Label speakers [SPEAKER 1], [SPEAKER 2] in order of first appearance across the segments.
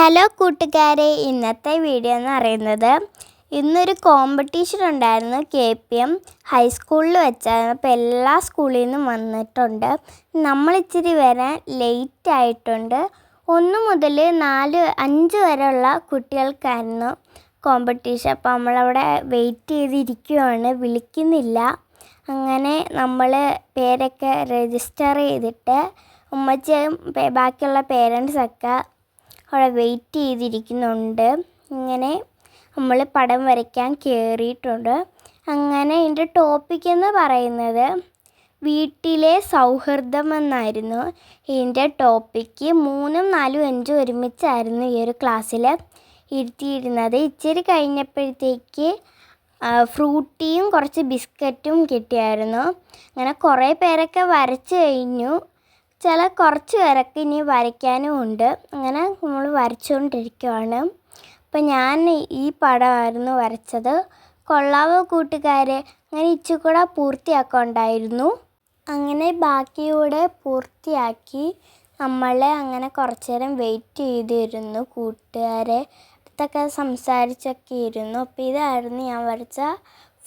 [SPEAKER 1] Hello കൂട്ടുകാരെ ഇന്നത്തെ video എന്ന് പറയുന്നത് ഇന്നൊരു കോമ്പറ്റീഷൻ ഉണ്ടായിരുന്നു കെ പി എം ഹൈസ്കൂളിൽ വെച്ചായിരുന്നു അപ്പോൾ എല്ലാ സ്കൂളിൽ നിന്നും വന്നിട്ടുണ്ട്. നമ്മൾ ഇച്ചിരി വരാൻ ലേറ്റ് ആയിട്ടുണ്ട്. ഒന്ന് മുതൽ നാല് അഞ്ച് വരെയുള്ള കുട്ടികൾക്കായിരുന്നു കോമ്പറ്റീഷൻ അപ്പോൾ നമ്മളവിടെ വെയിറ്റ് ചെയ്തിരിക്കുകയാണ് വിളിക്കുന്നില്ല. അങ്ങനെ നമ്മൾ പേരൊക്കെ രജിസ്റ്റർ ചെയ്തിട്ട് ഉമ്മച്ചിയും ബാക്കിയുള്ള പേരൻസൊക്കെ അവിടെ വെയിറ്റ് ചെയ്തിരിക്കുന്നുണ്ട്. ഇങ്ങനെ നമ്മൾ പടം വരയ്ക്കാൻ കയറിയിട്ടുണ്ട് അങ്ങനെ എന്റെ ടോപ്പിക് എന്ന് പറയുന്നത് വീട്ടിലെ സൗഹൃദം എന്നായിരുന്നു. ഇതിന്റെ ടോപ്പിക്ക് മൂന്നും നാലും അഞ്ചും ഒരുമിച്ചായിരുന്നു ഈ ഒരു ക്ലാസ്സിൽ ഇരുത്തിയിരുന്നത്. ഇച്ചിരി കഴിഞ്ഞപ്പോഴത്തേക്ക് ഫ്രൂട്ടിയും കുറച്ച് ബിസ്ക്കറ്റും കിട്ടിയായിരുന്നു. അങ്ങനെ കുറേ പേരൊക്കെ വരച്ച് കഴിഞ്ഞു. ചില കുറച്ച് പേരൊക്കെ ഇനി വരയ്ക്കാനും ഉണ്ട്. അങ്ങനെ നമ്മൾ വരച്ചുകൊണ്ടിരിക്കുവാണ്. അപ്പം ഞാൻ ഈ പടമായിരുന്നു വരച്ചത്. കൊള്ളാവോ കൂട്ടുകാരെ? അങ്ങനെ ഇച്ചിരി പൂർത്തിയാക്കുണ്ടായിരുന്നു അങ്ങനെ ബാക്കിയൂടെ പൂർത്തിയാക്കി നമ്മളെ അങ്ങനെ കുറച്ച് നേരം വെയിറ്റ് ചെയ്തിരുന്നു കൂട്ടുകാരെ. അടുത്തൊക്കെ സംസാരിച്ചൊക്കെ ഇരുന്നു. അപ്പോൾ ഇതായിരുന്നു ഞാൻ വരച്ച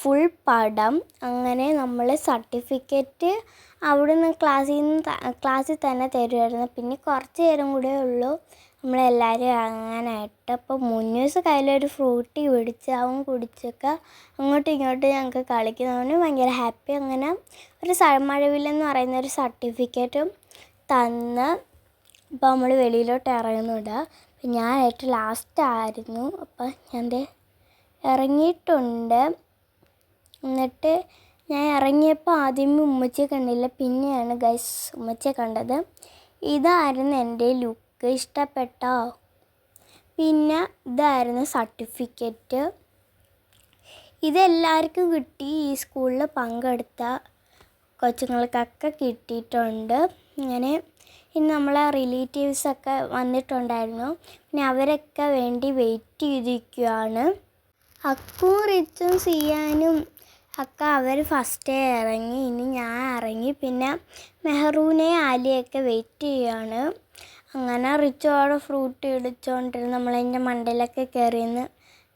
[SPEAKER 1] ഫുൾ പടം അങ്ങനെ നമ്മൾ സർട്ടിഫിക്കറ്റ് അവിടുന്ന് ക്ലാസ്സിൽ നിന്ന് ക്ലാസ്സിൽ തന്നെ തരുമായിരുന്നു പിന്നെ കുറച്ച് നേരം കൂടെ ഉള്ളൂ. നമ്മളെല്ലാവരും ഇറങ്ങാനായിട്ട്. അപ്പോൾ മുന്നൂസ് കയ്യിലൊരു ഫ്രൂട്ടി പിടിച്ച് അവൻ കുടിച്ചൊക്കെ അങ്ങോട്ടും ഇങ്ങോട്ടും ഞങ്ങൾക്ക് കളിക്കുന്നവന് ഭയങ്കര ഹാപ്പി അങ്ങനെ ഒരു മഴവില്ലെന്ന് പറയുന്ന ഒരു സർട്ടിഫിക്കറ്റും തന്ന് അപ്പോൾ നമ്മൾ വെളിയിലോട്ട് ഇറങ്ങുന്നുണ്ട്. അപ്പം ഞാൻ ഏറ്റവും ലാസ്റ്റ് ആയിരുന്നു. അപ്പം ഞാൻ ഇറങ്ങിയിട്ടുണ്ട്. എന്നിട്ട് ഞാൻ ഇറങ്ങിയപ്പോൾ ആദ്യമേ ഉമ്മച്ചിയെ കണ്ടില്ല. പിന്നെയാണ് ഗൈസ് ഉമ്മച്ചിയെ കണ്ടത്. ഇതായിരുന്നു എന്റെ ലുക്ക് ഇഷ്ടപ്പെട്ടോ? പിന്നെ ഇതായിരുന്നു സർട്ടിഫിക്കറ്റ് ഇതെല്ലാവർക്കും കിട്ടി. ഈ സ്കൂളിൽ പങ്കെടുത്ത കൊച്ചുങ്ങൾക്കൊക്കെ കിട്ടിയിട്ടുണ്ട്. ഇങ്ങനെ ഇന്ന് നമ്മളെ റിലേറ്റീവ്സൊക്കെ വന്നിട്ടുണ്ടായിരുന്നു. പിന്നെ അവരൊക്കെ വേണ്ടി വെയിറ്റ് ചെയ്തിരിക്കുകയാണ് അക്കും റിച്ചും സിയാനും ഒക്കെ അവർ ഫസ്റ്റേ ഇറങ്ങി. ഇനി ഞാൻ ഇറങ്ങി. പിന്നെ മെഹറൂനെ ആലിയൊക്കെ വെയിറ്റ് ചെയ്യാണ്. അങ്ങനെ റിച്ചോടെ ഫ്രൂട്ട് ഇടിച്ചുകൊണ്ടിരുന്ന് നമ്മളതിന്റെ മണ്ടയിലൊക്കെ കയറിയെന്ന്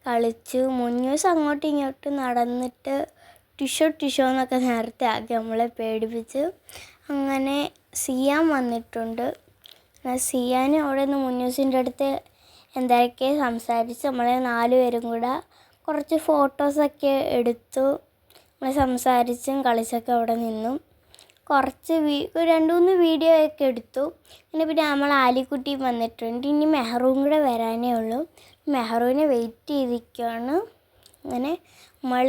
[SPEAKER 1] കളിച്ചു. മുന്നൂസ് അങ്ങോട്ടും ഇങ്ങോട്ടും നടന്നിട്ട് ടിഷോ ടിഷോ എന്നൊക്കെ നേരത്തെ ആക്കി നമ്മളെ പേടിപ്പിച്ച് അങ്ങനെ സിയാൻ വന്നിട്ടുണ്ട്. സിയാൻ അവിടെ നിന്ന് മുന്നൂസിന്റെ അടുത്ത് എന്തൊക്കെ സംസാരിച്ച് നമ്മളെ നാലുപേരും കൂടെ കുറച്ച് ഫോട്ടോസൊക്കെ എടുത്തു. നമ്മൾ സംസാരിച്ചും കളിച്ചൊക്കെ അവിടെ നിന്നു. കുറച്ച് വീ രണ്ട് മൂന്ന് വീഡിയോ ഒക്കെ എടുത്തു. പിന്നെ പിന്നെ നമ്മൾ ആലിക്കുട്ടി വന്നിട്ടുണ്ട്. ഇനി മെഹറൂം കൂടെ വരാനേ ഉള്ളൂ. മെഹ്റൂവിനെ വെയിറ്റ് ചെയ്തിരിക്കുകയാണ് അങ്ങനെ നമ്മൾ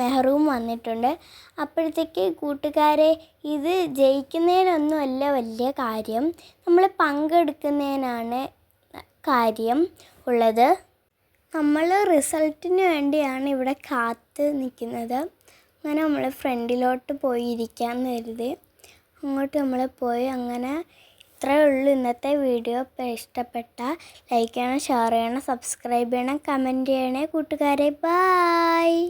[SPEAKER 1] മെഹറൂം വന്നിട്ടുണ്ട്. അപ്പോഴത്തേക്ക് കൂട്ടുകാരെ ഇത് ജയിക്കുന്നതിനൊന്നുമല്ല വലിയ കാര്യം. നമ്മൾ പങ്കെടുക്കുന്നതിനാണ് കാര്യം ഉള്ളത്. നമ്മൾ റിസൾട്ടിന് വേണ്ടിയാണ് ഇവിടെ കാത്ത് നിൽക്കുന്നത്. അങ്ങനെ നമ്മൾ ഫ്രണ്ടിലോട്ട് പോയി ഇരിക്കാമെന്ന് കരുതി. അങ്ങോട്ട് നമ്മൾ പോയി അങ്ങനെ ഇത്രയേ ഉള്ളൂ ഇന്നത്തെ വീഡിയോ. ഇഷ്ടപ്പെട്ട ലൈക്ക് ചെയ്യണം ഷെയർ ചെയ്യണം സബ്സ്ക്രൈബ് ചെയ്യണം കമന്റ് ചെയ്യണേ കൂട്ടുകാരെ. ബായ്